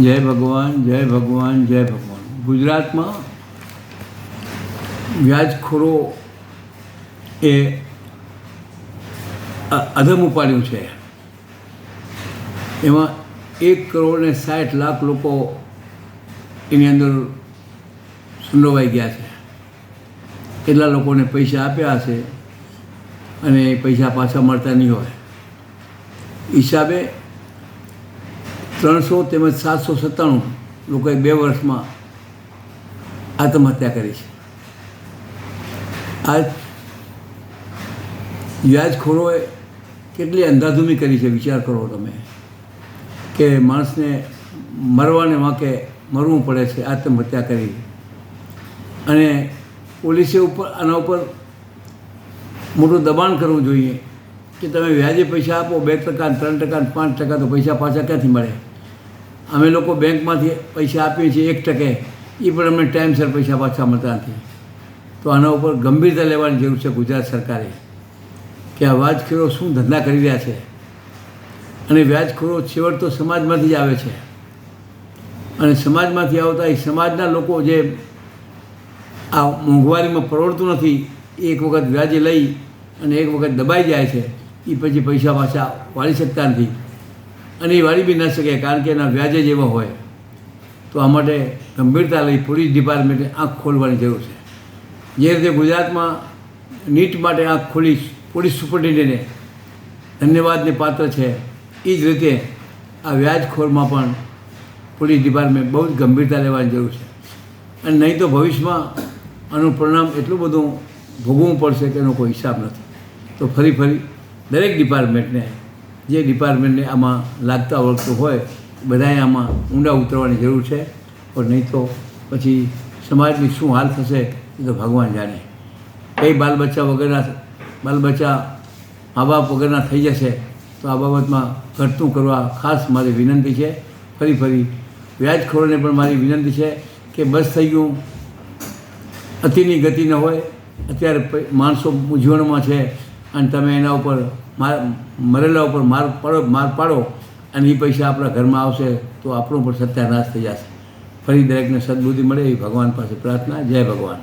જય ભગવાન જય ભગવાન જય ભગવાન. ગુજરાતમાં વ્યાજખોરો એ અધમ ઉપાડ્યું છે. એમાં એક કરોડ ને સાઠ લાખ લોકો એની અંદર સંડોવાઈ ગયા છે. એટલા લોકોને પૈસા આપ્યા હશે અને પૈસા પાછા મળતા નહીં હોય. હિસાબે ત્રણસો તેમજ સાતસો સત્તાણું લોકોએ બે વર્ષમાં આત્મહત્યા કરી છે. આ વ્યાજખોરોએ કેટલી અંધાધૂમી કરી છે, વિચાર કરો તમે, કે માણસને મરવાને વાંકે મરવું પડે છે, આત્મહત્યા કરી. અને પોલીસે ઉપર, આના ઉપર મોટું દબાણ કરવું જોઈએ કે તમે વ્યાજે પૈસા આપો, બે ટકા ત્રણ ટકા પાંચ ટકા તો પૈસા પાછા ક્યાંથી મળે? અમે લોકો બેંકમાંથી પૈસા આપીએ છીએ એક ટકે એ પણ અમને ટાઈમસર પૈસા પાછા મળતા નથી. તો આના ઉપર ગંભીરતા લેવાની જરૂર છે ગુજરાત સરકારે. કે આ વ્યાજખોરો શું ધંધા કરી રહ્યા છે? અને વ્યાજખોરો છેવટ તો સમાજમાંથી જ આવે છે. અને સમાજમાંથી આવતા એ સમાજના લોકો જે આ મોંઘવારીમાં પરવડતું નથી, એ એક વખત વ્યાજે લઈ અને એક વખત દબાઈ જાય છે એ પછી પૈસા પાછા વાળી શકતા નથી. અને એ વાળી બી ન શકે, કારણ કે એના વ્યાજે જ એવા હોય. તો આ માટે ગંભીરતા લઈ પોલીસ ડિપાર્ટમેન્ટે આંખ ખોલવાની જરૂર છે. જે રીતે ગુજરાતમાં નીટ માટે આંખ ખોલી પોલીસ સુપરિન્ટેન્ડન્ટે ધન્યવાદને પાત્ર છે, એ જ રીતે આ વ્યાજખોરમાં પણ પોલીસ ડિપાર્ટમેન્ટ બહુ જ ગંભીરતા લેવાની જરૂર છે. અને નહીં તો ભવિષ્યમાં આનું પરિણામ એટલું બધું ભોગવવું પડશે કે એનો કોઈ હિસાબ નથી. તો ફરી ફરી દરેક ડિપાર્ટમેન્ટને જે ડિપાર્ટમેન્ટને આમાં લાગતા વળગતું હોય, બધાએ આમાં ઊંડા ઉતરવાની જરૂર છે. પણ નહીં તો પછી સમાજની શું હાલ થશે એ તો ભગવાન જાણે. કઈ બાલ બચ્ચા વગરના બાલ બચ્ચા મા બાપ વગરના થઈ જશે, તો આ બાબતમાં ઘટતું કરવા ખાસ મારી વિનંતી છે. ફરી ફરી વ્યાજખોરોને પણ મારી વિનંતી છે કે બસ થઈ ગયું. અતિની ગતિ ન હોય. અત્યારે માણસો મૂંઝવણમાં છે. અને તમે એના ઉપર માર, મરેલા ઉપર માર પાડો માર પાડો અને એ પૈસા આપણા ઘરમાં આવશે તો આપણો પણ સત્યાનાશ થઈ જશે. ફરી દરેકને સદબુદ્ધિ મળે એ ભગવાન પાસે પ્રાર્થના. જય ભગવાન.